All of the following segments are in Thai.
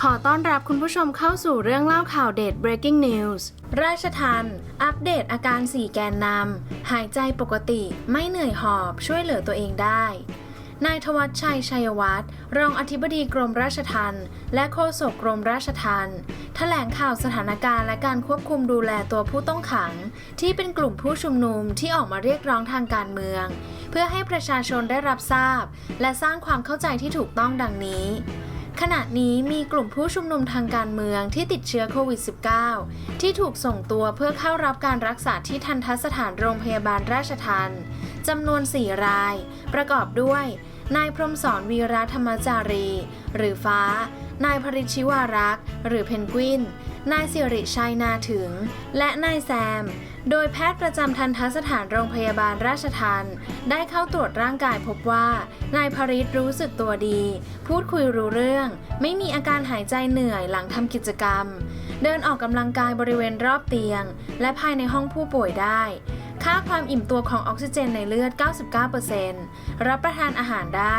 ขอต้อนรับคุณผู้ชมเข้าสู่เรื่องเล่าข่าวเด็ด breaking news ราชทันอัปเดตอาการ 4 แกนนำ หายใจปกติ ไม่เหนื่อยหอบ ช่วยเหลือตัวเองได้ นายทวัชชัย ชัยวัฒน์ รองอธิบดีกรมราชทัณฑ์และโฆษกกรมราชทัณฑ์แถลงข่าวสถานการณ์และการควบคุมดูแลตัวผู้ต้องขัง ที่เป็นกลุ่มผู้ชุมนุมที่ออกมาเรียกร้องทางการเมือง เพื่อให้ประชาชนได้รับทราบ และสร้างความเข้าใจที่ถูกต้องดังนี้ ขณะนี้มีกลุ่มผู้ชุมนุมทางการเมืองที่ติดเชื้อโควิด -19 ที่ถูกส่งตัวเพื่อเข้ารับการรักษาที่ทันทสถานโรงพยาบาลราชทันจำนวน 4 ราย ประกอบด้วย นายพรมสอนวีระธรรมจารี หรือฟ้า นายพริชิวารักษ์ หรือเพนกวิน นายสิริชัยนาถึง และนายแซม โดยแพทย์ประจำทันทสถานโรงพยาบาลราชทันได้เข้าตรวจร่างกายพบว่า นายพริตรู้สึกตัวดี พูดคุยรู้เรื่อง ไม่มีอาการหายใจเหนื่อยหลังทำกิจกรรม เดินออกกำลังกายบริเวณรอบเตียง และภายในห้องผู้ป่วยได้ ค่าความอิ่มตัวของออกซิเจนในเลือด 99%รับประทานอาหารได้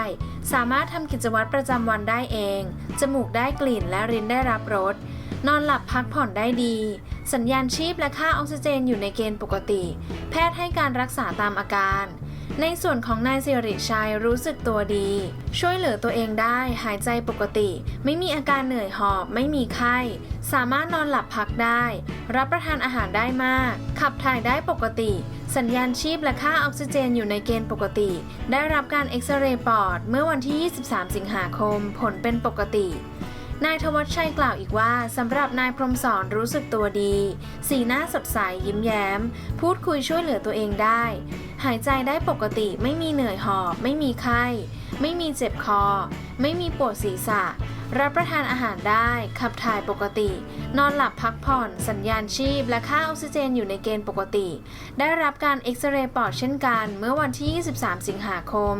สามารถทำกิจวัตรประจำวันได้เอง จมูกได้กลิ่นและรินได้รับรส นอนหลับพักผ่อนได้ดี สัญญาณชีพและค่าออกซิเจนอยู่ในเกณฑ์ปกติ แพทย์ให้การรักษาตามอาการ ในส่วนของนายสิริชัยรู้สึกตัวดี ช่วยเหลือตัวเองได้หายใจปกติ ไม่มีอาการเหนื่อยหอบ ไม่มีไข้ สามารถนอนหลับพักได้ รับประทานอาหารได้มาก ขับถ่ายได้ปกติ สัญญาณชีพและค่าออกซิเจนอยู่ในเกณฑ์ปกติ ได้รับการเอ็กซเรย์ปอดเมื่อวันที่ 23 สิงหาคม ผลเป็นปกติ นายทวัชชัยกล่าวอีกว่าสำหรับนายพรมสอนรู้สึกตัวดี สีหน้าสดใสยิ้มแย้ม พูดคุยช่วยเหลือตัวเองได้ หายใจได้ปกติไม่มีเหนื่อยหอบ ไม่มีไข้ ไม่มีเจ็บคอ ไม่มีปวดศีรษะ รับประทานอาหารได้ ขับถ่ายปกติ นอนหลับพักผ่อน สัญญาณชีพ และค่าออกซิเจนอยู่ในเกณฑ์ปกติ ได้รับการเอ็กซเรย์ปอดเช่นกัน เมื่อวันที่ 23 สิงหาคม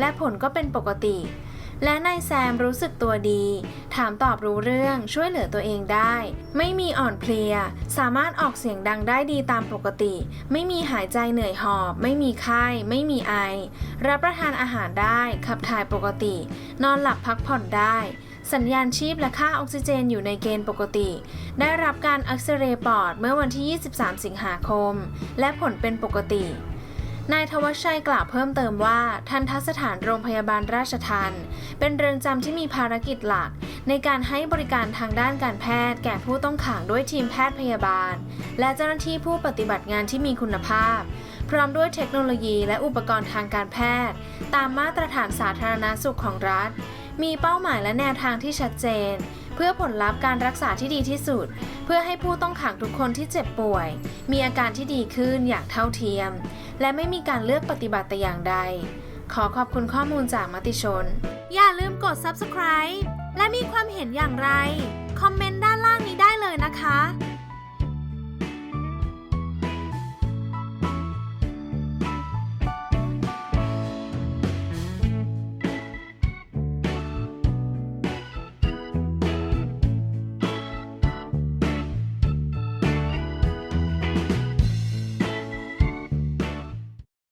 และผลก็เป็นปกติ และนายแซมรู้สึกตัวดี ถามตอบรู้เรื่องช่วยเหลือตัวเองได้ ไม่มีอ่อนเพลีย สามารถออกเสียงดังได้ดีตามปกติ ไม่มีหายใจเหนื่อยหอบ ไม่มีไข้ ไม่มีไอ รับประทานอาหารได้ ขับถ่ายปกติ นอนหลับพักผ่อนได้ สัญญาณชีพและค่าออกซิเจนอยู่ในเกณฑ์ปกติ ได้รับการอ็กซเรย์ปอดเมื่อวันที่ 23 สิงหาคม และผลเป็นปกติ นายทวัชชัยกล่าวเพิ่มเติมว่า ทันทสถานโรงพยาบาลราชทันเป็นเรือนจำที่มีภารกิจหลัก ในการให้บริการทางด้านการแพทย์ แก่ผู้ต้องขังด้วยทีมแพทย์พยาบาล และเจ้าหน้าที่ผู้ปฏิบัติงานที่มีคุณภาพ พร้อมด้วยเทคโนโลยีและอุปกรณ์ทางการแพทย์ ตามมาตรฐานสาธารณสุขของรัฐ มีเป้าหมายและแนวทางที่ชัดเจน เพื่อผลลัพธ์การรักษาที่ดีที่สุด เพื่อให้ผู้ต้องขังทุกคนที่เจ็บป่วย มีอาการที่ดีขึ้นอย่างเท่าเทียม และไม่มีการเลือกปฏิบัติแต่อย่างใด ขอขอบคุณข้อมูลจากมติชน อย่าลืมกด subscribe และมีความเห็นอย่างไร คอมเมนต์ด้านล่างนี้ได้